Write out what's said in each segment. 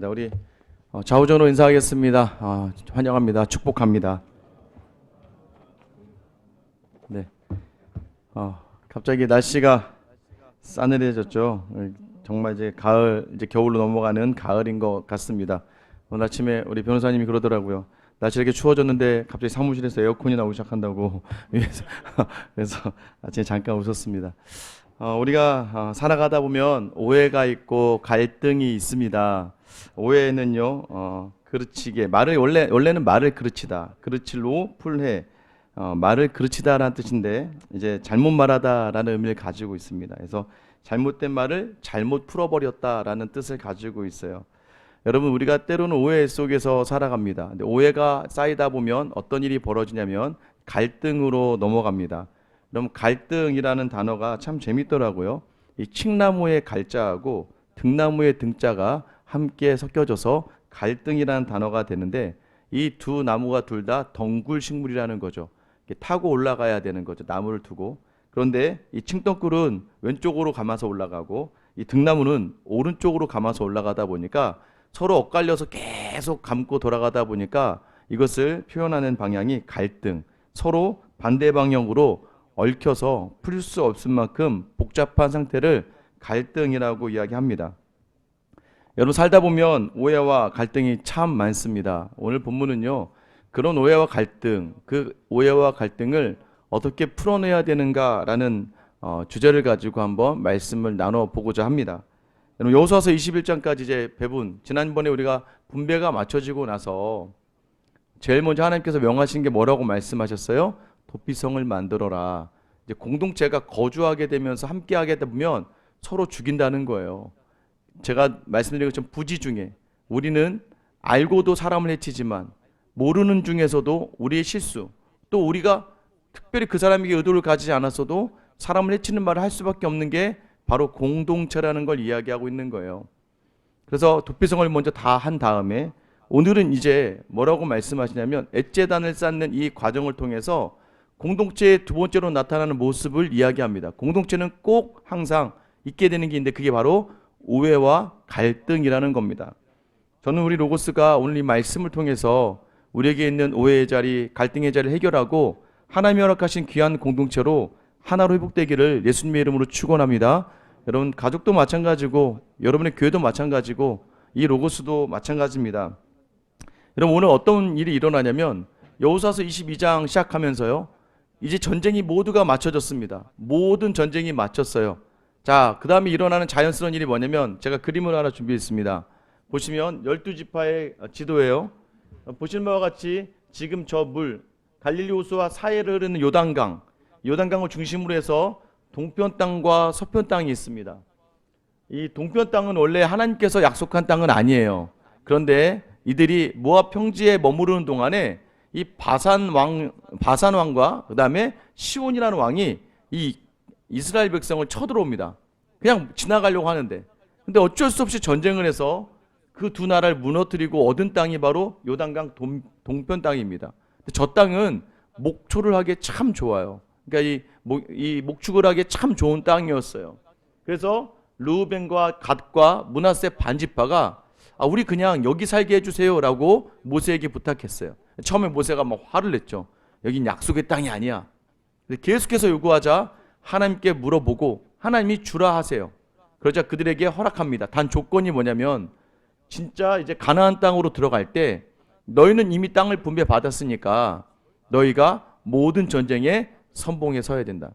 감사합니다. 우리 어, 좌우전으로 인사하겠습니다. 아, 환영합니다. 축복합니다. 네. 어, 갑자기 날씨가 싸늘해졌죠. 어, 정말 이제 가을 이제 겨울로 넘어가는 가을인 것 같습니다. 오늘 아침에 우리 변호사님이 그러더라고요. 날씨 이렇게 추워졌는데 갑자기 사무실에서 에어컨이 나오기 시작한다고 그래서 그래서 아침에 잠깐 웃었습니다. 어, 우리가 어, 살아가다 보면 오해가 있고 갈등이 있습니다. 오해는요, 어, 그르치게 말을 원래 원래는 말을 그르치다, 그르칠로 풀해, 어, 말을 그르치다라는 뜻인데 이제 잘못 말하다라는 의미를 가지고 있습니다. 그래서 잘못된 말을 잘못 풀어버렸다라는 뜻을 가지고 있어요. 여러분 우리가 때로는 오해 속에서 살아갑니다. 근데 오해가 쌓이다 보면 어떤 일이 벌어지냐면 갈등으로 넘어갑니다. 그럼 갈등이라는 단어가 참 재밌더라고요. 이 칡나무의 갈자하고 등나무의 등자가 함께 섞여져서 갈등이라는 단어가 되는데 이 두 나무가 둘 다 덩굴 식물이라는 거죠. 타고 올라가야 되는 거죠. 나무를 두고. 그런데 이 칡덩굴은 왼쪽으로 감아서 올라가고 이 등나무는 오른쪽으로 감아서 올라가다 보니까 서로 엇갈려서 계속 감고 돌아가다 보니까 이것을 표현하는 방향이 갈등, 서로 반대 방향으로 얽혀서 풀 수 없을 만큼 복잡한 상태를 갈등이라고 이야기합니다. 여러분 살다 보면 오해와 갈등이 참 많습니다. 오늘 본문은요. 그런 오해와 갈등, 그 오해와 갈등을 어떻게 풀어내야 되는가라는 어, 주제를 가지고 한번 말씀을 나눠 보고자 합니다. 여러분 여호수아서 21장까지 이제 배분 지난번에 우리가 분배가 맞춰지고 나서 제일 먼저 하나님께서 명하신 게 뭐라고 말씀하셨어요? 도피성을 만들어라. 이제 공동체가 거주하게 되면서 함께 하게 되면 서로 죽인다는 거예요. 제가 말씀드린 것처럼 부지 중에 우리는 알고도 사람을 해치지만 모르는 중에서도 우리의 실수 또 우리가 특별히 그 사람에게 의도를 가지지 않았어도 사람을 해치는 말을 할 수밖에 없는 게 바로 공동체라는 걸 이야기하고 있는 거예요. 그래서 도피성을 먼저 다 한 다음에 오늘은 이제 뭐라고 말씀하시냐면 엣재단을 쌓는 이 과정을 통해서 공동체의 두 번째로 나타나는 모습을 이야기합니다. 공동체는 꼭 항상 있게 되는 게 있는데 그게 바로 오해와 갈등이라는 겁니다. 저는 우리 로고스가 오늘 이 말씀을 통해서 우리에게 있는 오해의 자리, 갈등의 자리를 해결하고 하나님이 허락하신 귀한 공동체로 하나로 회복되기를 예수님의 이름으로 축원합니다. 여러분 가족도 마찬가지고 여러분의 교회도 마찬가지고 이 로고스도 마찬가지입니다. 여러분 오늘 어떤 일이 일어나냐면 여호수아서 22장 시작하면서요. 이제 전쟁이 모두가 맞춰졌습니다. 모든 전쟁이 맞췄어요. 자, 그 다음에 일어나는 자연스러운 일이 뭐냐면 제가 그림을 하나 준비했습니다. 보시면 12지파의 지도예요. 보시는 바와 같이 지금 저 물 갈릴리 호수와 사이를 흐르는 요단강, 요단강을 중심으로 해서 동편 땅과 서편 땅이 있습니다. 이 동편 땅은 원래 하나님께서 약속한 땅은 아니에요. 그런데 이들이 모압 평지에 머무르는 동안에 이 바산 왕 바산 왕과 그다음에 시온이라는 왕이 이 이스라엘 백성을 쳐들어옵니다. 그냥 지나가려고 하는데 근데 어쩔 수 없이 전쟁을 해서 그 두 나라를 무너뜨리고 얻은 땅이 바로 요단강 동, 동편 땅입니다. 저 땅은 목초를 하기에 참 좋아요. 그러니까 이, 목, 이 목축을 하기에 참 좋은 땅이었어요. 그래서 루벤과 갓과 문하세 반지파가 아, 우리 그냥 여기 살게 해주세요라고 모세에게 부탁했어요. 처음에 모세가 막 화를 냈죠. 여긴 약속의 땅이 아니야. 계속해서 요구하자 하나님께 물어보고 하나님이 주라 하세요. 그러자 그들에게 허락합니다. 단 조건이 뭐냐면 진짜 이제 가나안 땅으로 들어갈 때 너희는 이미 땅을 분배 받았으니까 너희가 모든 전쟁에 선봉에 서야 된다.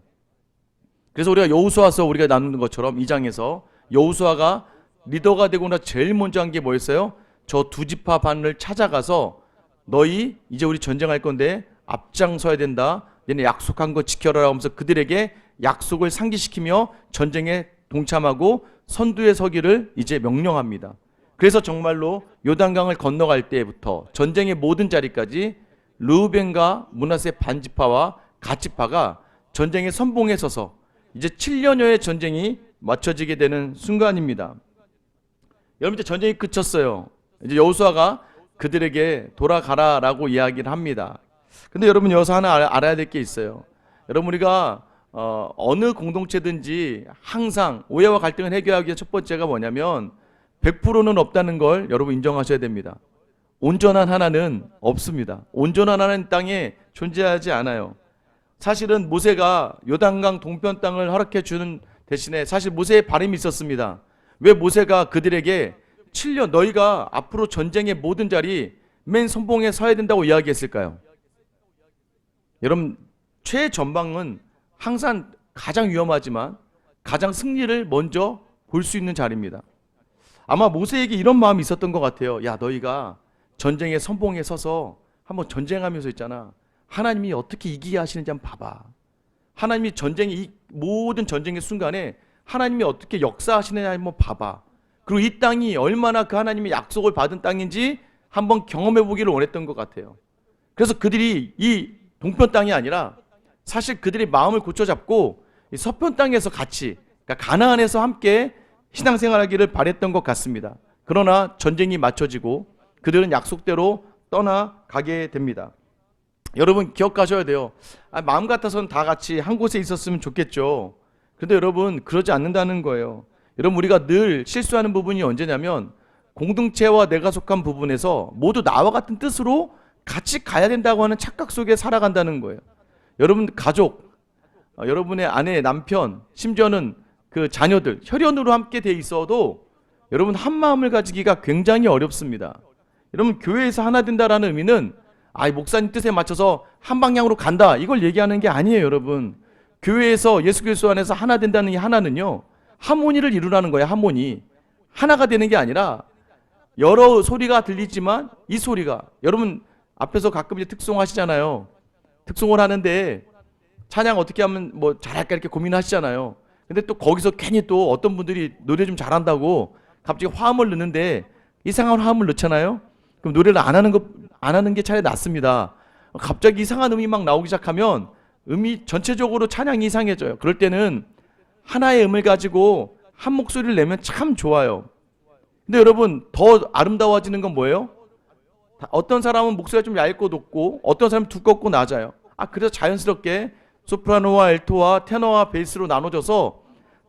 그래서 우리가 여호수아서 우리가 나누는 것처럼 이 장에서 여호수아가 리더가 되고 나 제일 먼저 한 게 뭐였어요? 저 두 지파 반을 찾아가서 너희 이제 우리 전쟁할 건데 앞장서야 된다. 얘네 약속한 거 지켜라 하면서 그들에게 약속을 상기시키며 전쟁에 동참하고 선두에 서기를 이제 명령합니다. 그래서 정말로 요단강을 건너갈 때부터 전쟁의 모든 자리까지 르우벤과 문하세 반지파와 가지파가 전쟁의 선봉에 서서 이제 7년여의 전쟁이 맞춰지게 되는 순간입니다. 여러분 이제 전쟁이 끝쳤어요. 이제 여호수아가 그들에게 돌아가라라고 이야기를 합니다. 근데 여러분 여기서 하나 알아- 알아야 될 게 있어요. 여러분 우리가 어, 어느 공동체든지 항상 오해와 갈등을 해결하기 위한 첫 번째가 뭐냐면 100%는 없다는 걸 여러분 인정하셔야 됩니다. 온전한 하나는 없습니다. 온전한 하나는 땅에 존재하지 않아요. 사실은 모세가 요단강 동편 땅을 허락해 주는 대신에 사실 모세의 바람이 있었습니다. 왜 모세가 그들에게 7년 너희가 앞으로 전쟁의 모든 자리 맨 선봉에 서야 된다고 이야기했을까요? 여러분 최전방은 항상 가장 위험하지만 가장 승리를 먼저 볼 수 있는 자리입니다. 아마 모세에게 이런 마음이 있었던 것 같아요. 야 너희가 전쟁의 선봉에 서서 한번 전쟁하면서 있잖아. 하나님이 어떻게 이기게 하시는지 한번 봐봐. 하나님이 전쟁의 이 모든 전쟁의 순간에 하나님이 어떻게 역사하시느냐 한번 봐봐. 그리고 이 땅이 얼마나 그 하나님의 약속을 받은 땅인지 한번 경험해 보기를 원했던 것 같아요. 그래서 그들이 이 동편 땅이 아니라 사실 그들이 마음을 고쳐잡고 이 서편 땅에서 같이 그러니까 가나안에서 함께 신앙생활하기를 바랬던 것 같습니다. 그러나 전쟁이 맞춰지고 그들은 약속대로 떠나가게 됩니다. 여러분 기억하셔야 돼요. 아, 마음 같아서는 다 같이 한 곳에 있었으면 좋겠죠. 근데 여러분 그러지 않는다는 거예요. 여러분 우리가 늘 실수하는 부분이 언제냐면 공동체와 내가 속한 부분에서 모두 나와 같은 뜻으로 같이 가야 된다고 하는 착각 속에 살아간다는 거예요. 여러분 가족, 어, 여러분의 아내, 남편, 심지어는 그 자녀들 혈연으로 함께 돼 있어도 여러분 한 마음을 가지기가 굉장히 어렵습니다. 여러분 교회에서 하나 된다라는 의미는 아, 목사님 뜻에 맞춰서 한 방향으로 간다. 이걸 얘기하는 게 아니에요, 여러분. 교회에서 예수 그리스도 안에서 하나 된다는 이 하나는요. 하모니를 이루라는 거예요, 하모니. 하나가 되는 게 아니라 여러 소리가 들리지만 이 소리가 여러분 앞에서 가끔 이제 특송 하시잖아요. 특송을 하는데 찬양 어떻게 하면 뭐 잘할까 이렇게 고민하시잖아요. 근데 또 거기서 괜히 또 어떤 분들이 노래 좀 잘한다고 갑자기 화음을 넣는데 이상한 화음을 넣잖아요. 그럼 노래를 안 하는 거안 하는 게 차라리 낫습니다. 갑자기 이상한 음이 막 나오기 시작하면 음이 전체적으로 찬양이 이상해져요. 그럴 때는 하나의 음을 가지고 한 목소리를 내면 참 좋아요. 근데 여러분 더 아름다워지는 건 뭐예요? 다- 어떤 사람은 목소리가 좀 얇고 높고 어떤 사람은 두껍고 낮아요. 아 그래서 자연스럽게 소프라노와 알토와 테너와 베이스로 나눠져서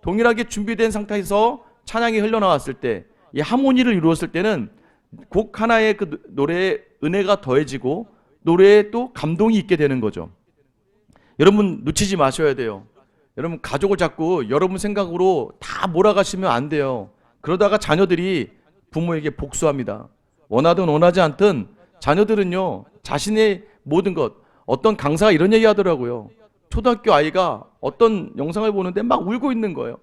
동일하게 준비된 상태에서 찬양이 흘러나왔을 때 이 하모니를 이루었을 때는 곡 하나의 그 노- 노래에 은혜가 더해지고 노래에 또 감동이 있게 되는 거죠. 여러분 놓치지 마셔야 돼요. 여러분 가족을 자꾸 여러분 생각으로 다 몰아가시면 안 돼요. 그러다가 자녀들이 부모에게 복수합니다. 원하든 원하지 않든 자녀들은요 자신의 모든 것 어떤 강사가 이런 얘기 하더라고요. 초등학교 아이가 어떤 영상을 보는데 막 울고 있는 거예요.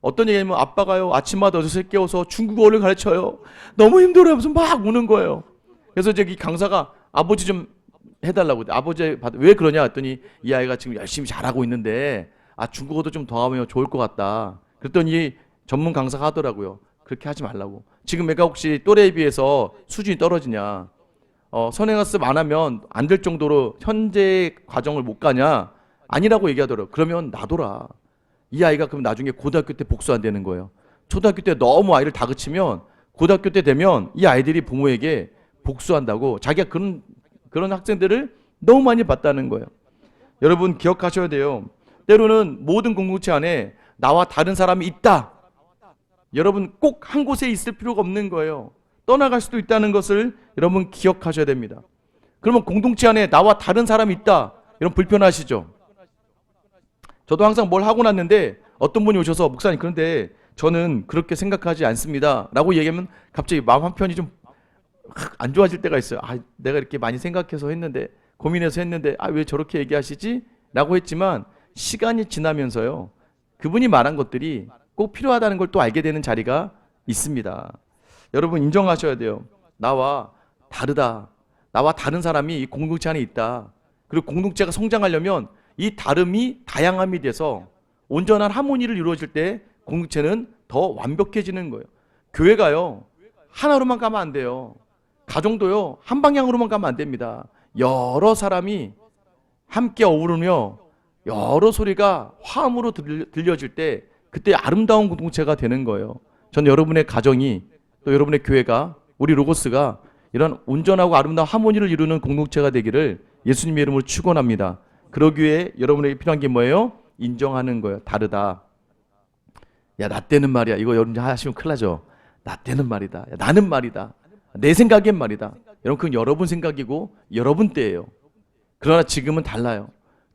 어떤 얘기냐면 아빠가요 아침마다 어디서 깨워서 중국어를 가르쳐요. 너무 힘들어요. 무슨 막 우는 거예요. 그래서 이 강사가 아버지 좀 해달라고. 아버지 받- 왜 그러냐 했더니 이 아이가 지금 열심히 잘하고 있는데 아 중국어도 좀 더 하면 좋을 것 같다. 그랬더니 전문 강사가 하더라고요. 그렇게 하지 말라고. 지금 내가 혹시 또래에 비해서 수준이 떨어지냐? 어, 선행학습 안 하면 안 될 정도로 현재 과정을 못 가냐? 아니라고 얘기하더라고요. 그러면 놔둬라. 이 아이가 그럼 나중에 고등학교 때 복수 안 되는 거예요. 초등학교 때 너무 아이를 다그치면 고등학교 때 되면 이 아이들이 부모에게 복수한다고 자기가 그런 그런 학생들을 너무 많이 봤다는 거예요. 여러분 기억하셔야 돼요. 때로는 모든 공동체 안에 나와 다른 사람이 있다. 여러분 꼭 한 곳에 있을 필요가 없는 거예요. 떠나갈 수도 있다는 것을 여러분 기억하셔야 됩니다. 그러면 공동체 안에 나와 다른 사람이 있다. 여러분 불편하시죠? 저도 항상 뭘 하고 났는데 어떤 분이 오셔서 목사님 그런데 저는 그렇게 생각하지 않습니다. 라고 얘기하면 갑자기 마음 한편이 좀 안 좋아질 때가 있어요. 아, 내가 이렇게 많이 생각해서 했는데 고민해서 했는데 아, 왜 저렇게 얘기하시지? 라고 했지만 시간이 지나면서요. 그분이 말한 것들이 꼭 필요하다는 걸 또 알게 되는 자리가 있습니다. 여러분 인정하셔야 돼요. 나와 다르다. 나와 다른 사람이 이 공동체 안에 있다. 그리고 공동체가 성장하려면 이 다름이 다양함이 돼서 온전한 하모니를 이루어질 때 공동체는 더 완벽해지는 거예요. 교회가요. 하나로만 가면 안 돼요. 가정도요. 한 방향으로만 가면 안 됩니다. 여러 사람이 함께 어우르며 여러 소리가 화음으로 들- 들려질 때 그때 아름다운 공동체가 되는 거예요. 전 여러분의 가정이 또 여러분의 교회가 우리 로고스가 이런 온전하고 아름다운 하모니를 이루는 공동체가 되기를 예수님의 이름으로 축원합니다. 그러기 위해 여러분에게 필요한 게 뭐예요? 인정하는 거예요. 다르다. 야, 나 때는 말이야. 이거 여러분 하시면 큰일 나죠. 나 때는 말이다. 야, 나는 말이다. 내 생각엔 말이다. 여러분 그건 여러분 생각이고 여러분 때예요. 그러나 지금은 달라요.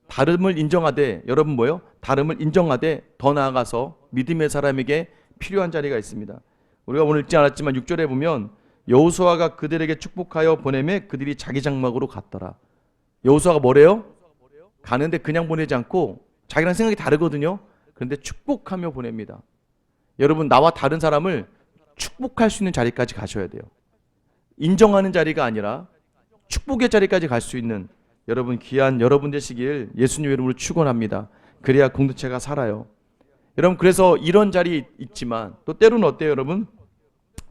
다름을 인정하되 여러분 뭐요? 다름을 인정하되 더 나아가서 믿음의 사람에게 필요한 자리가 있습니다. 우리가 오늘 읽지 않았지만 6절에 보면 여호수아가 그들에게 축복하여 보내매 그들이 자기 장막으로 갔더라. 여호수아가 뭐래요? 가는데 그냥 보내지 않고 자기랑 생각이 다르거든요. 그런데 축복하며 보냅니다. 여러분 나와 다른 사람을 축복할 수 있는 자리까지 가셔야 돼요. 인정하는 자리가 아니라 축복의 자리까지 갈 수 있는 여러분 귀한 여러분 되시길 예수님 이름으로 축원합니다. 그래야 공동체가 살아요. 여러분 그래서 이런 자리 있지만 또 때로는 어때요, 여러분?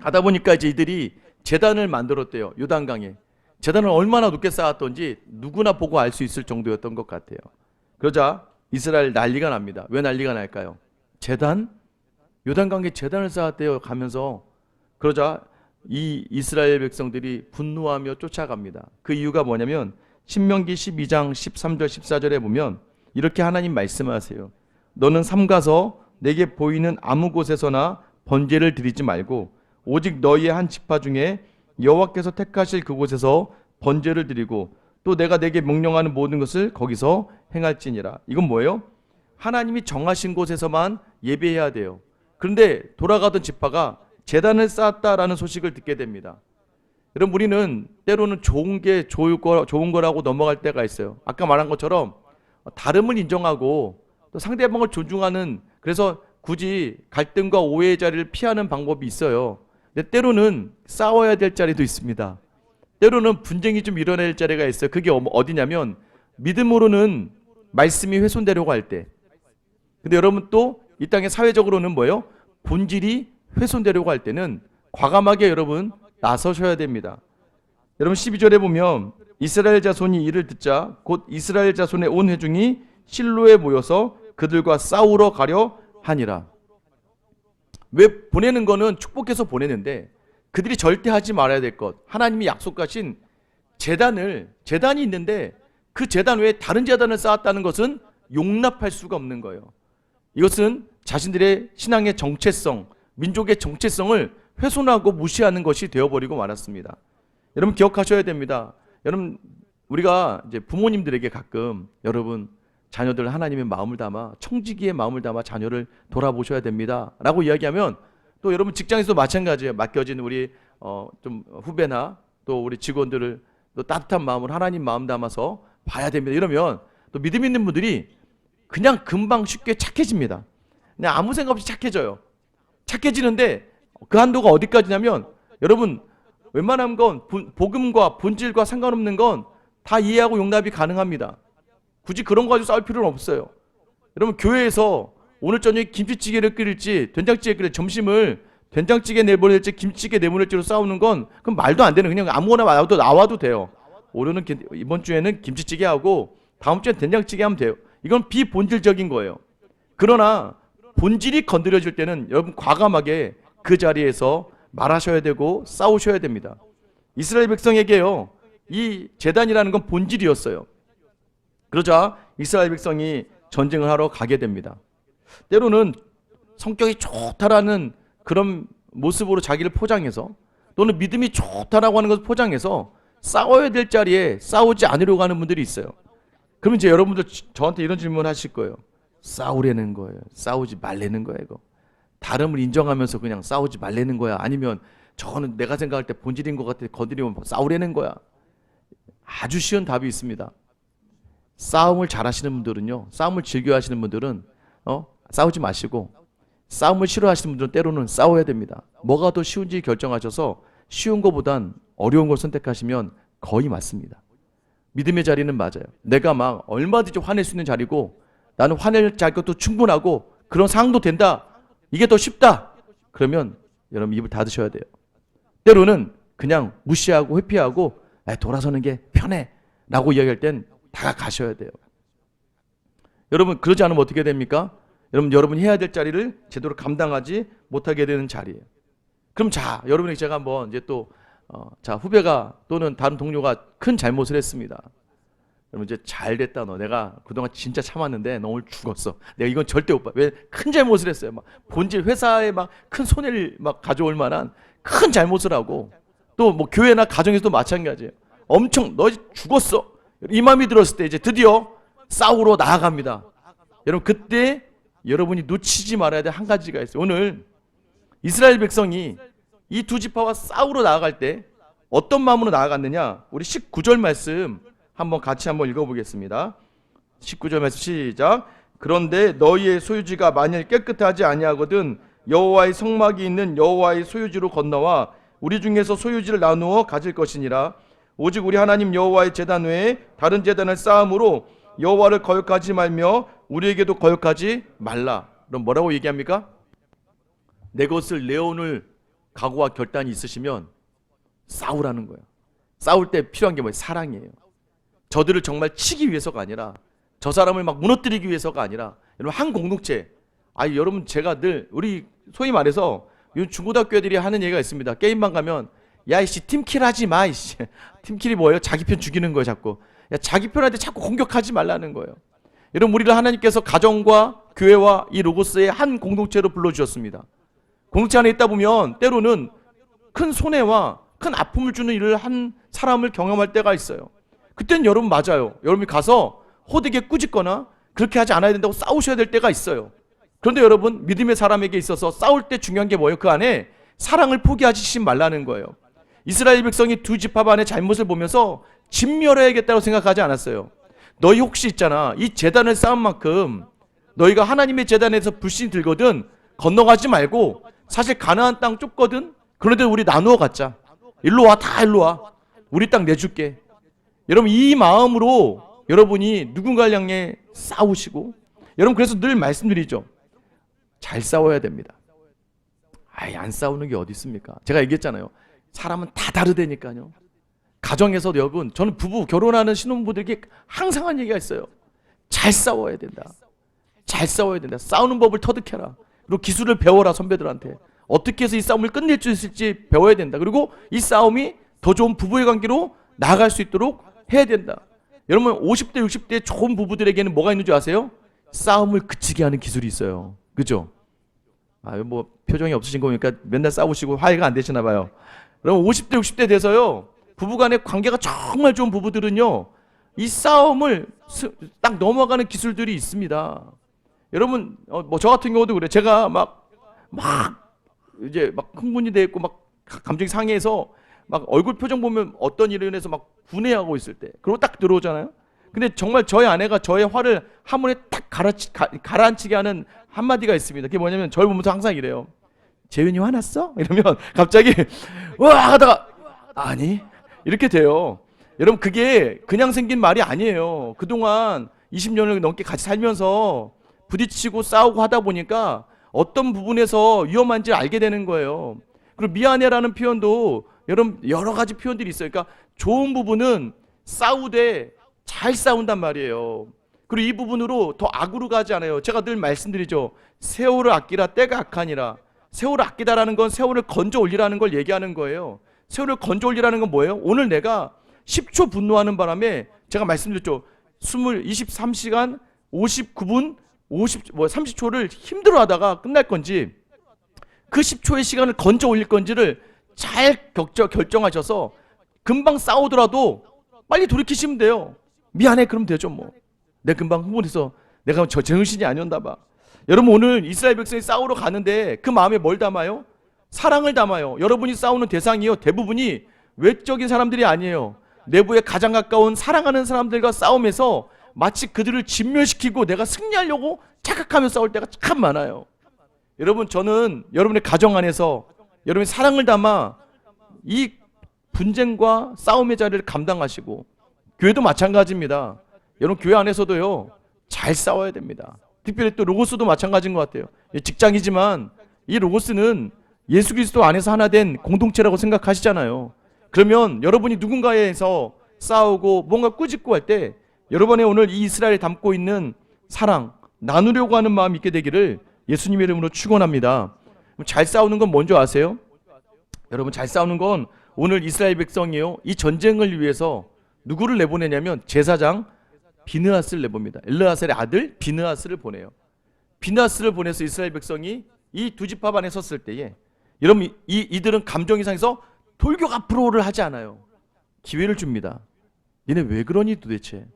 가다 보니까 이제 이들이 재단을 만들었대요. 요단강에. 재단을 얼마나 높게 쌓았던지 누구나 보고 알 수 있을 정도였던 것 같아요. 그러자 이스라엘 난리가 납니다. 왜 난리가 날까요? 재단? 요단강에 재단을 쌓았대요. 가면서 그러자 이 이스라엘 백성들이 분노하며 쫓아갑니다. 그 이유가 뭐냐면 신명기 12장 13절 14절에 보면 이렇게 하나님 말씀하세요. 너는 삼가서 내게 보이는 아무 곳에서나 번제를 드리지 말고 오직 너희의 한 지파 중에 여호와께서 택하실 그곳에서 번제를 드리고 또 내가 내게 명령하는 모든 것을 거기서 행할지니라. 이건 뭐예요? 하나님이 정하신 곳에서만 예배해야 돼요. 그런데 돌아가던 지파가 재단을 쌓았다라는 소식을 듣게 됩니다. 여러분 우리는 때로는 좋은 게 좋을 거 좋은 거라고 넘어갈 때가 있어요. 아까 말한 것처럼 다름을 인정하고 또 상대방을 존중하는 그래서 굳이 갈등과 오해의 자리를 피하는 방법이 있어요. 근데 때로는 싸워야 될 자리도 있습니다. 때로는 분쟁이 좀 일어날 자리가 있어요. 그게 어머- 어디냐면 믿음으로는 말씀이 훼손되려고 할 때. 근데 여러분 또 이 땅의 사회적으로는 뭐예요? 본질이 훼손되려고 할 때는 과감하게 여러분 나서셔야 됩니다. 여러분 12절에 보면 이스라엘 자손이 이를 듣자 곧 이스라엘 자손의 온 회중이 실로에 모여서 그들과 싸우러 가려 하니라. 왜 보내는 거는 축복해서 보내는데 그들이 절대 하지 말아야 될 것. 하나님이 약속하신 재단을 재단이 있는데 그 재단 외에 다른 재단을 쌓았다는 것은 용납할 수가 없는 거예요. 이것은 자신들의 신앙의 정체성, 민족의 정체성을 훼손하고 무시하는 것이 되어버리고 말았습니다. 여러분 기억하셔야 됩니다. 여러분 우리가 이제 부모님들에게 가끔 여러분 자녀들 하나님의 마음을 담아 청지기의 마음을 담아 자녀를 돌아보셔야 됩니다라고 이야기하면 또 여러분 직장에서도 마찬가지예요. 맡겨진 우리 어, 좀 후배나 또 우리 직원들을 또 따뜻한 마음을 하나님 마음 담아서 봐야 됩니다. 이러면 또 믿음 있는 분들이 그냥 금방 쉽게 착해집니다. 그냥 아무 생각 없이 착해져요. 착해지는데 그 한도가 어디까지냐면 여러분 웬만한 건 본- 복음과 본질과 상관없는 건 다 이해하고 용납이 가능합니다. 굳이 그런 거 가지고 싸울 필요는 없어요. 여러분 교회에서 오늘 저녁에 김치찌개를 끓일지 된장찌개 끓일 점심을 된장찌개 내보낼지 김치찌개 내보낼지로 싸우는 건 그럼 말도 안 되는 그냥 아무거나 나와도 나와도 돼요. 오늘은 김- 이번 주에는 김치찌개 하고 다음 주엔 된장찌개 하면 돼요. 이건 비본질적인 거예요. 그러나 본질이 건드려질 때는 여러분 과감하게 그 자리에서 말하셔야 되고 싸우셔야 됩니다. 이스라엘 백성에게요. 이 재단이라는 건 본질이었어요. 그러자 이스라엘 백성이 전쟁을 하러 가게 됩니다. 때로는 성격이 좋다라는 그런 모습으로 자기를 포장해서 또는 믿음이 좋다라고 하는 것을 포장해서 싸워야 될 자리에 싸우지 않으려고 하는 분들이 있어요. 그러면 이제 여러분들 지- 저한테 이런 질문 하실 거예요. 싸우려는 거예요. 싸우지 말라는 거예요, 이거. 다름을 인정하면서 그냥 싸우지 말라는 거야. 아니면 저는 내가 생각할 때 본질인 것 같아. 건드리면 뭐 싸우려는 거야. 아주 쉬운 답이 있습니다. 싸움을 잘하시는 분들은요, 싸움을 즐겨하시는 분들은 어 싸우지 마시고 싸움을 싫어하시는 분들은 때로는 싸워야 됩니다. 뭐가 더 쉬운지 결정하셔서 쉬운 것보단 어려운 걸 선택하시면 거의 맞습니다. 믿음의 자리는 맞아요. 내가 막 얼마든지 화낼 수 있는 자리고 나는 화낼 자격도 충분하고 그런 상황도 된다. 이게 더 쉽다. 그러면 여러분 입을 닫으셔야 돼요. 때로는 그냥 무시하고 회피하고 아, 돌아서는 게 편해 라고 이야기할 땐 다가가셔야 돼요. 여러분 그러지 않으면 어떻게 됩니까? 여러분 여러분이 해야 될 자리를 제대로 감당하지 못하게 되는 자리예요. 그럼 자 여러분이 제가 한번 이제 또 어, 자 후배가 또는 다른 동료가 큰 잘못을 했습니다. 여러분 이제 잘 됐다 너. 내가 그동안 진짜 참았는데 너 오늘 죽었어. 내가 이건 절대 못 봐. 왜 큰 잘못을 했어요. 막 본질 회사에 막 큰 손해를 막 가져올 만한 큰 잘못을 하고 또 뭐 교회나 가정에서도 마찬가지예요. 엄청 너 죽었어. 이 마음이 들었을 때 이제 드디어 싸우러 나아갑니다. 여러분 그때 여러분이 놓치지 말아야 될 한 가지가 있어요. 오늘 이스라엘 백성이 이 두 지파와 싸우러 나아갈 때 어떤 마음으로 나아갔느냐? 우리 19절 말씀 한번 같이 한번 읽어보겠습니다. 19절 말씀 시작. 그런데 너희의 소유지가 만일 깨끗하지 아니하거든 여호와의 성막이 있는 여호와의 소유지로 건너와 우리 중에서 소유지를 나누어 가질 것이니라. 오직 우리 하나님 여호와의 제단 외에 다른 제단을 쌓음으로 여호와를 거역하지 말며 우리에게도 거역하지 말라. 그럼 뭐라고 얘기합니까? 내 것을 내어놓을 각오와 결단이 있으시면 싸우라는 거예요. 싸울 때 필요한 게 뭐예요? 사랑이에요. 저들을 정말 치기 위해서가 아니라 저 사람을 막 무너뜨리기 위해서가 아니라 여러분 한 공동체. 아 여러분 제가 늘 우리 소위 말해서 요즘 중고등학교 애들이 하는 얘기가 있습니다. 게임만 가면 야 이씨 팀킬 하지 마 이씨. 팀킬이 뭐예요? 자기 편 죽이는 거예요 자꾸. 야 자기 편한테 자꾸 공격하지 말라는 거예요. 여러분 우리를 하나님께서 가정과 교회와 이 로고스의 한 공동체로 불러주셨습니다. 공동체 안에 있다 보면 때로는 큰 손해와 큰 아픔을 주는 일을 한 사람을 경험할 때가 있어요. 그땐 여러분 맞아요. 여러분이 가서 호되게 꾸짖거나 그렇게 하지 않아야 된다고 싸우셔야 될 때가 있어요. 그런데 여러분 믿음의 사람에게 있어서 싸울 때 중요한 게 뭐예요? 그 안에 사랑을 포기하지 말라는 거예요. 이스라엘 백성이 두 지파 안의 잘못을 보면서 진멸해야겠다고 생각하지 않았어요. 너희 혹시 있잖아. 이 재단을 쌓은 만큼 너희가 하나님의 재단에서 불신 들거든 건너가지 말고 사실 가나안 땅 좁거든. 그런데 우리 나누어 갖자. 일로 와, 다 일로 와. 우리 땅 내줄게. 여러분 이 마음으로 여러분이 누군가를 향해 싸우시고 여러분 그래서 늘 말씀드리죠. 잘 싸워야 됩니다. 아예 안 싸우는 게 어디 있습니까? 제가 얘기했잖아요. 사람은 다 다르다니까요. 가정에서 여러분 저는 부부 결혼하는 신혼부들에게 항상 한 얘기가 있어요. 잘 싸워야 된다. 잘 싸워야 된다. 싸우는 법을 터득해라. 그리고 기술을 배워라 선배들한테. 어떻게 해서 이 싸움을 끝낼 수 있을지 배워야 된다. 그리고 이 싸움이 더 좋은 부부의 관계로 나아갈 수 있도록 해야 된다. 여러분 50대 60대 좋은 부부들에게는 뭐가 있는 줄 아세요? 싸움을 그치게 하는 기술이 있어요. 그죠? 아, 뭐 표정이 없으신 거니까 맨날 싸우시고 화해가 안 되시나 봐요. 그럼 50대 60대 돼서요. 부부간의 관계가 정말 좋은 부부들은요. 이 싸움을 스- 딱 넘어가는 기술들이 있습니다. 여러분 어, 뭐저 같은 경우도 그래. 제가 막 막 이제 막 흥분이 돼 있고 막 가- 감정이 상해서 막 얼굴 표정 보면 어떤 일을 인해서 막 분해하고 있을 때 그리고 딱 들어오잖아요. 근데 정말 저희 아내가 저의 화를 한 번에 딱 가라치, 가, 가라앉히게 하는 한마디가 있습니다. 그게 뭐냐면 저를 보면서 항상 이래요. 재윤이 화났어? 이러면 갑자기 와 하다가 아니 이렇게 돼요. 여러분 그게 그냥 생긴 말이 아니에요. 그동안 20년을 넘게 같이 살면서 부딪히고 싸우고 하다 보니까 어떤 부분에서 위험한지 알게 되는 거예요. 그리고 미안해라는 표현도 여러분 여러 가지 표현들이 있어요. 그러니까 좋은 부분은 싸우되 잘 싸운단 말이에요. 그리고 이 부분으로 더 악으로 가지 않아요. 제가 늘 말씀드리죠. 세월을 아끼라 때가 악하니라. 세월을 아끼다라는 건 세월을 건져 올리라는 걸 얘기하는 거예요. 세월을 건져 올리라는 건 뭐예요? 오늘 내가 10초 분노하는 바람에 제가 말씀드렸죠. 20, 23시간 59분 50, 뭐 30초를 힘들어 하다가 끝날 건지 그 10초의 시간을 건져 올릴 건지를 잘 격저, 결정하셔서 금방 싸우더라도 빨리 돌이키시면 돼요. 미안해 그럼 되죠 뭐. 내 금방 흥분해서 내가 저 정신이 아니었나 봐. 여러분 오늘 이스라엘 백성이 싸우러 가는데 그 마음에 뭘 담아요? 사랑을 담아요. 여러분이 싸우는 대상이요 대부분이 외적인 사람들이 아니에요. 내부에 가장 가까운 사랑하는 사람들과 싸움에서 마치 그들을 진멸시키고 내가 승리하려고 착각하며 싸울 때가 참 많아요. 여러분 저는 여러분의 가정 안에서 여러분의 사랑을 담아 이 분쟁과 싸움의 자리를 감당하시고 교회도 마찬가지입니다. 여러분 교회 안에서도요 잘 싸워야 됩니다. 특별히 또 로고스도 마찬가지인 것 같아요. 예, 직장이지만 이 로고스는 예수 그리스도 안에서 하나 된 공동체라고 생각하시잖아요. 그러면 여러분이 누군가에서 싸우고 뭔가 꾸짖고 할 때 여러분의 오늘 이 이스라엘에 담고 있는 사랑 나누려고 하는 마음이 있게 되기를 예수님의 이름으로 축원합니다. 잘 싸우는 건 뭔지 아세요? 여러분 잘 싸우는 건 오늘 이스라엘 백성이요 이 전쟁을 위해서 누구를 내보내냐면 제사장 비느하스를 내봅니다. 엘르하셀의 아들 비느하스를 보내요. 비느하스를 보내서 이스라엘 백성이 이 두 집합 안에 섰을 때에 여러분 이, 이들은 감정 이상에서 돌격 앞으로를 하지 않아요. 기회를 줍니다. 니네 왜 그러니 도대체?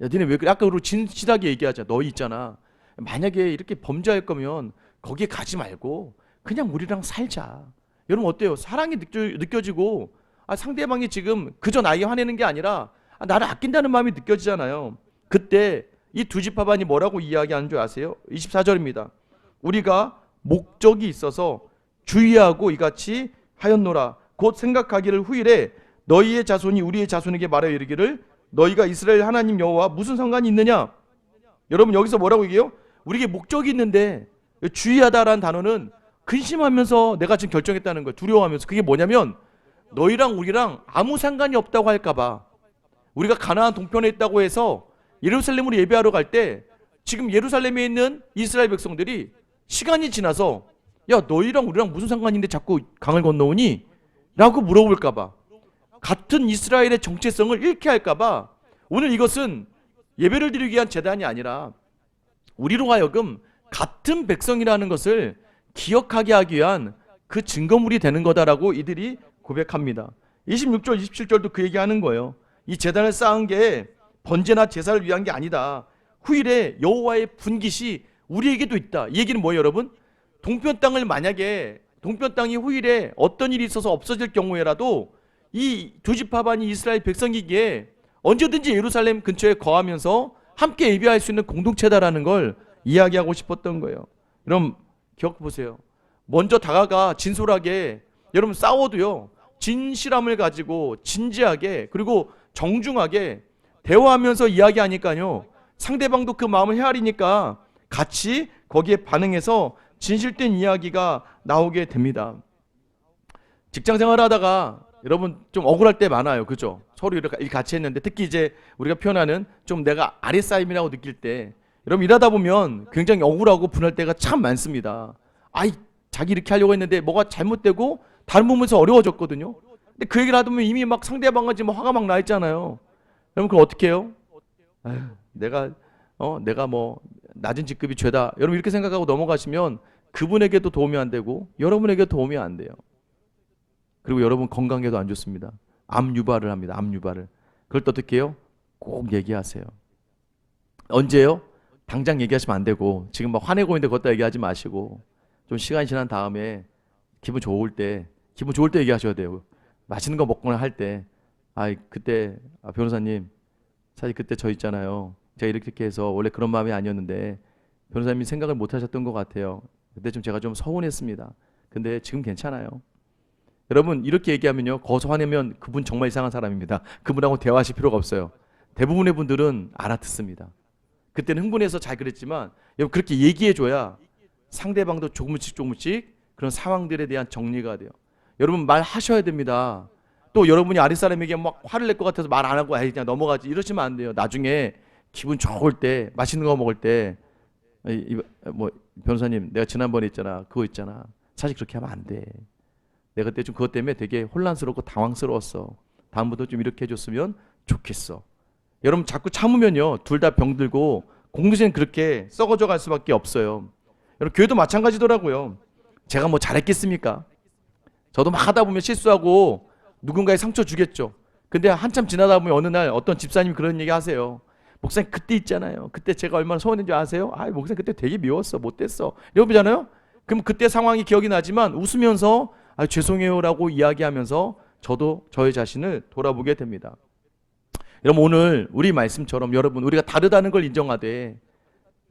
야, 니네 왜 그래? 아까 우리 진실하게 얘기하자. 너 있잖아. 만약에 이렇게 범죄할 거면 거기에 가지 말고 그냥 우리랑 살자. 여러분 어때요? 사랑이 느껴, 느껴 지고 아, 상대방이 지금 그저 나에게 화내는 게 아니라 아, 나를 아낀다는 마음이 느껴지잖아요. 그때 이 두 집합안이 뭐라고 이야기하는 줄 아세요? 24절입니다. 우리가 목적이 있어서 주의하고 이같이 하였노라. 곧 생각하기를 후일에 너희의 자손이 우리의 자손에게 말하여 이르기를 너희가 이스라엘 하나님 여호와 무슨 상관이 있느냐? 여러분 여기서 뭐라고 얘기해요? 우리에게 목적이 있는데 주의하다라는 단어는 근심하면서 내가 지금 결정했다는 거예요. 두려워하면서 그게 뭐냐면 너희랑 우리랑 아무 상관이 없다고 할까 봐 우리가 가나안 동편에 있다고 해서 예루살렘으로 예배하러 갈 때 지금 예루살렘에 있는 이스라엘 백성들이 시간이 지나서 야 너희랑 우리랑 무슨 상관인데 자꾸 강을 건너오니? 라고 물어볼까 봐 같은 이스라엘의 정체성을 잃게 할까 봐 오늘 이것은 예배를 드리기 위한 재단이 아니라 우리로 하여금 같은 백성이라는 것을 기억하게 하기 위한 그 증거물이 되는 거다라고 이들이 고백합니다. 26절, 27절도 그 얘기하는 거예요. 이 재단을 쌓은 게 번제나 제사를 위한 게 아니다. 후일에 여호와의 분깃이 우리에게도 있다. 이 얘기는 뭐예요, 여러분? 동편 땅을 만약에 동편 땅이 후일에 어떤 일이 있어서 없어질 경우에라도 이 두 집합안이 이스라엘 백성이기에 언제든지 예루살렘 근처에 거하면서 함께 예배할 수 있는 공동체다라는 걸 이야기하고 싶었던 거예요. 여러분 기억 보세요. 먼저 다가가 진솔하게 여러분 싸워도요. 진실함을 가지고 진지하게 그리고 정중하게 대화하면서 이야기하니까요. 상대방도 그 마음을 헤아리니까 같이 거기에 반응해서 진실된 이야기가 나오게 됩니다. 직장 생활 하다가 여러분 좀 억울할 때 많아요. 그죠? 서로 이렇게 일 같이 했는데 특히 이제 우리가 표현하는 좀 내가 아랫사임이라고 느낄 때 여러분 일하다 보면 굉장히 억울하고 분할 때가 참 많습니다. 아이 자기 이렇게 하려고 했는데 뭐가 잘못되고 다른 부분에서 어려워졌거든요. 근데 그 얘기를 하다 보면 이미 막 상대방은 지금 화가 막 나 있잖아요. 여러분 그럼 어떻게 해요? 아휴, 내가 어 내가 뭐 낮은 직급이 죄다. 여러분 이렇게 생각하고 넘어가시면 그분에게도 도움이 안 되고 여러분에게 도움이 안 돼요. 그리고 여러분 건강에도 안 좋습니다. 암 유발을 합니다. 암 유발을. 그걸 또 어떻게 해요? 꼭 얘기하세요. 언제요? 당장 얘기하시면 안 되고 지금 막 화내고 있는데 그것도 얘기하지 마시고 좀 시간이 지난 다음에 기분 좋을 때 기분 좋을 때 얘기하셔야 돼요. 맛있는 거 먹거나 할 때 아 그때 아, 변호사님 사실 그때 저 있잖아요. 제가 이렇게 해서 원래 그런 마음이 아니었는데 변호사님이 생각을 못 하셨던 것 같아요. 그때 좀 제가 좀 서운했습니다. 근데 지금 괜찮아요. 여러분 이렇게 얘기하면요 거기서 화내면 그분 정말 이상한 사람입니다. 그분하고 대화하실 필요가 없어요. 대부분의 분들은 알아듣습니다. 그때는 흥분해서 잘 그랬지만 여러분 그렇게 얘기해줘야 상대방도 조금씩 조금씩 그런 상황들에 대한 정리가 돼요. 여러분 말하셔야 됩니다. 또 여러분이 아랫사람에게 막 화를 낼 것 같아서 말 안 하고 아이 그냥 넘어가지 이러시면 안 돼요. 나중에 기분 좋을 때 맛있는 거 먹을 때 뭐 변호사님 내가 지난번에 있잖아 그거 있잖아 사실 그렇게 하면 안 돼. 내가 그때 좀 그것 때문에 되게 혼란스럽고 당황스러웠어. 다음부터 좀 이렇게 해줬으면 좋겠어. 여러분 자꾸 참으면요 둘 다 병들고 공동체는 그렇게 썩어져 갈 수밖에 없어요. 여러분 교회도 마찬가지더라고요. 제가 뭐 잘했겠습니까? 저도 막 하다 보면 실수하고 누군가에 상처 주겠죠. 근데 한참 지나다 보면 어느 날 어떤 집사님이 그런 얘기 하세요. 목사님 그때 있잖아요. 그때 제가 얼마나 서운했는지 아세요? 아, 목사님 그때 되게 미웠어. 못됐어. 이러잖아요. 그럼 그때 상황이 기억이 나지만 웃으면서 아, 죄송해요라고 이야기하면서 저도 저의 자신을 돌아보게 됩니다. 여러분 오늘 우리 말씀처럼 여러분 우리가 다르다는 걸 인정하되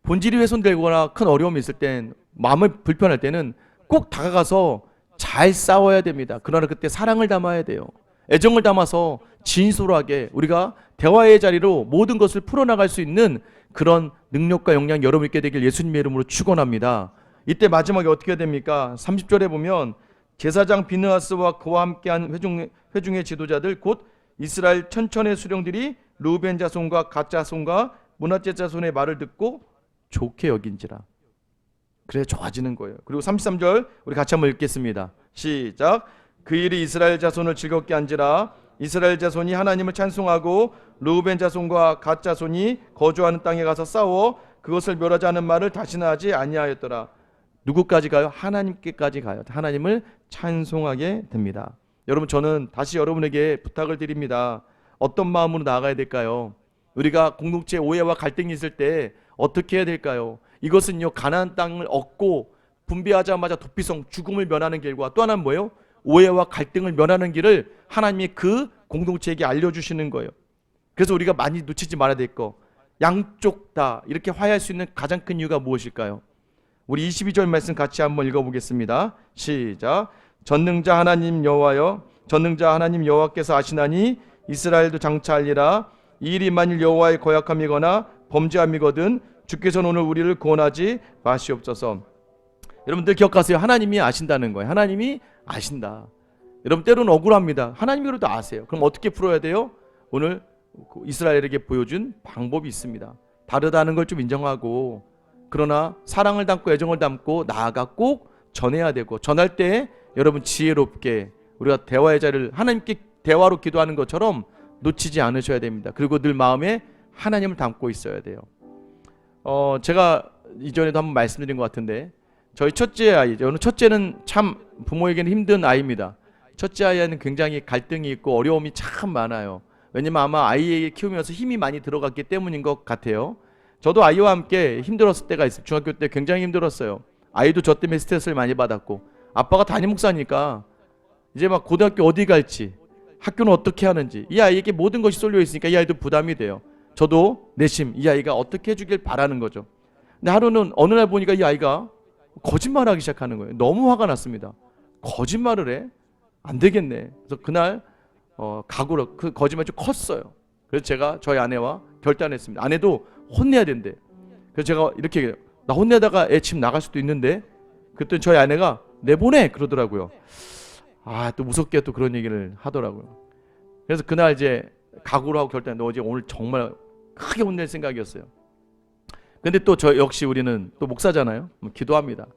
본질이 훼손되거나 큰 어려움이 있을 땐 마음을 불편할 때는 꼭 다가가서 잘 싸워야 됩니다. 그러나 그때 사랑을 담아야 돼요. 애정을 담아서 진솔하게 우리가 대화의 자리로 모든 것을 풀어나갈 수 있는 그런 능력과 역량 여러분 있게 되길 예수님의 이름으로 축원합니다. 이때 마지막에 어떻게 됩니까? 30절에 보면 제사장 비느하스와 그와 함께한 회중, 회중의 지도자들 곧 이스라엘 천천의 수령들이 루벤 자손과 갓 자손과 문하째 자손의 말을 듣고 좋게 여긴지라. 그래 좋아지는 거예요. 그리고 33절 우리 같이 한번 읽겠습니다. 시작. 그 일이 이스라엘 자손을 즐겁게 한지라 이스라엘 자손이 하나님을 찬송하고 르우벤 자손과 갓 자손이 거주하는 땅에 가서 싸워 그것을 멸하자는 말을 다시는 하지 아니하였더라. 누구까지 가요? 하나님께까지 가요. 하나님을 찬송하게 됩니다. 여러분 저는 다시 여러분에게 부탁을 드립니다. 어떤 마음으로 나아가야 될까요? 우리가 공동체 오해와 갈등이 있을 때 어떻게 해야 될까요? 이것은요 가나안 땅을 얻고 분배하자마자 도피성 죽음을 면하는 길과 또 하나는 뭐예요? 오해와 갈등을 면하는 길을 하나님이 그 공동체에게 알려주시는 거예요. 그래서 우리가 많이 놓치지 말아야 될 거. 양쪽 다 이렇게 화해할 수 있는 가장 큰 이유가 무엇일까요? 우리 22절 말씀 같이 한번 읽어보겠습니다. 시작. 전능자 하나님 여호와여, 전능자 하나님 여호와께서 아시나니 이스라엘도 장차하리라. 이 일이 만일 여호와의 거역함이거나 범죄함이거든 주께서는 오늘 우리를 구원하지 마시옵소서. 여러분들 기억하세요. 하나님이 아신다는 거예요. 하나님이 아신다. 여러분 때로는 억울합니다. 하나님으로도 아세요. 그럼 어떻게 풀어야 돼요? 오늘 이스라엘에게 보여준 방법이 있습니다. 다르다는 걸 좀 인정하고 그러나 사랑을 담고 애정을 담고 나아가 꼭 전해야 되고 전할 때 여러분 지혜롭게 우리가 대화의 자리를 하나님께 대화로 기도하는 것처럼 놓치지 않으셔야 됩니다. 그리고 늘 마음에 하나님을 담고 있어야 돼요. 어 제가 이전에도 한번 말씀드린 것 같은데 저희 첫째 아이, 저는 첫째는 참 부모에게는 힘든 아이입니다. 첫째 아이는 굉장히 갈등이 있고 어려움이 참 많아요. 왜냐면 아마 아이에게 키우면서 힘이 많이 들어갔기 때문인 것 같아요. 저도 아이와 함께 힘들었을 때가 있어요. 중학교 때 굉장히 힘들었어요. 아이도 저 때문에 스트레스를 많이 받았고 아빠가 담임 목사니까 이제 막 고등학교 어디 갈지 학교는 어떻게 하는지 이 아이에게 모든 것이 쏠려 있으니까 이 아이도 부담이 돼요. 저도 내심 이 아이가 어떻게 해주길 바라는 거죠. 근데 하루는 어느 날 보니까 이 아이가 거짓말하기 시작하는 거예요. 너무 화가 났습니다. 거짓말을 해? 안 되겠네. 그래서 그날 어, 각오로 그 거짓말이 좀 컸어요. 그래서 제가 저희 아내와 결단했습니다. 아내도 혼내야 된대. 그래서 제가 이렇게. 나 혼내다가 애 집 나갈 수도 있는데 그랬더니 저희 아내가 내보내 그러더라고요. 아 또 무섭게 또 그런 얘기를 하더라고요. 그래서 그날 이제 각오를 하고 결단. 너 이제 오늘 정말 크게 혼낼 생각이었어요. 근데 또 저 역시 우리는 또 목사잖아요. 뭐 기도합니다.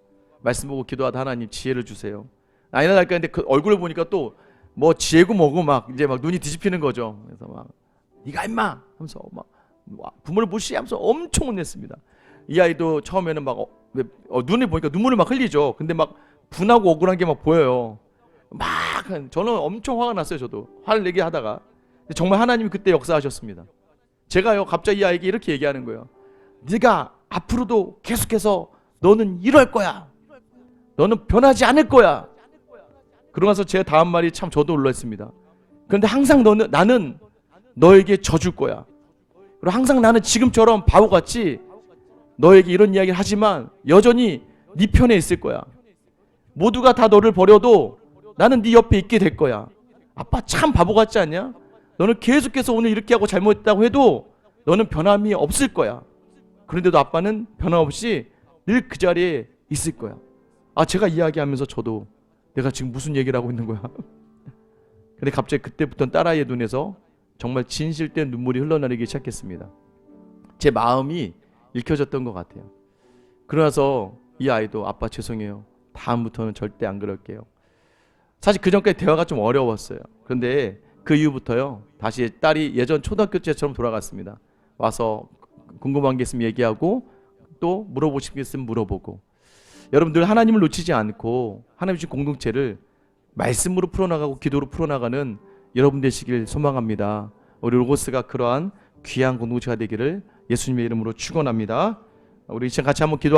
말씀 보고 기도하다 하나님 지혜를 주세요. 아니나 달까 근데 그 얼굴을 보니까 또 뭐 지혜고 뭐고 막 이제 막 눈이 뒤집히는 거죠. 그래서 막 네가 임마 하면서 막 부모를 무시하면서 엄청 혼냈습니다. 이 아이도 처음에는 막 어, 왜, 어, 눈을 보니까 눈물을 막 흘리죠. 근데 막 분하고 억울한 게 막 보여요. 막 저는 엄청 화가 났어요. 저도 화를 내게 하다가 정말 하나님이 그때 역사하셨습니다. 제가요 갑자기 이 아이에게 이렇게 얘기하는 거예요. 네가 앞으로도 계속해서 너는 이럴 거야. 너는 변하지 않을 거야. 그러고 나서 제 다음 말이 참 저도 놀랐습니다. 그런데 항상 너는 나는 너에게 져줄 거야. 그리고 항상 나는 지금처럼 바보같이 너에게 이런 이야기를 하지만 여전히 네 편에 있을 거야. 모두가 다 너를 버려도 나는 네 옆에 있게 될 거야. 아빠 참 바보 같지 않냐? 너는 계속해서 오늘 이렇게 하고 잘못했다고 해도 너는 변함이 없을 거야. 그런데도 아빠는 변함없이 늘 그 자리에 있을 거야. 아 제가 이야기하면서 저도 내가 지금 무슨 얘기를 하고 있는 거야. 근데 갑자기 그때부터 딸아이의 눈에서 정말 진실된 눈물이 흘러내리기 시작했습니다. 제 마음이 읽혀졌던 것 같아요. 그러나서 이 아이도 아빠 죄송해요. 다음부터는 절대 안 그럴게요. 사실 그 전까지 대화가 좀 어려웠어요. 그런데 그 이후부터요. 다시 딸이 예전 초등학교 때처럼 돌아갔습니다. 와서 궁금한 게 있으면 얘기하고 또 물어보고 싶은 게 있으면 물어보고 여러분들 하나님을 놓치지 않고 하나님 주신 공동체를 말씀으로 풀어나가고 기도로 풀어나가는 여러분 되시길 소망합니다. 우리 로고스가 그러한 귀한 공동체가 되기를 예수님의 이름으로 축원합니다. 우리 이제 같이 한번 기도.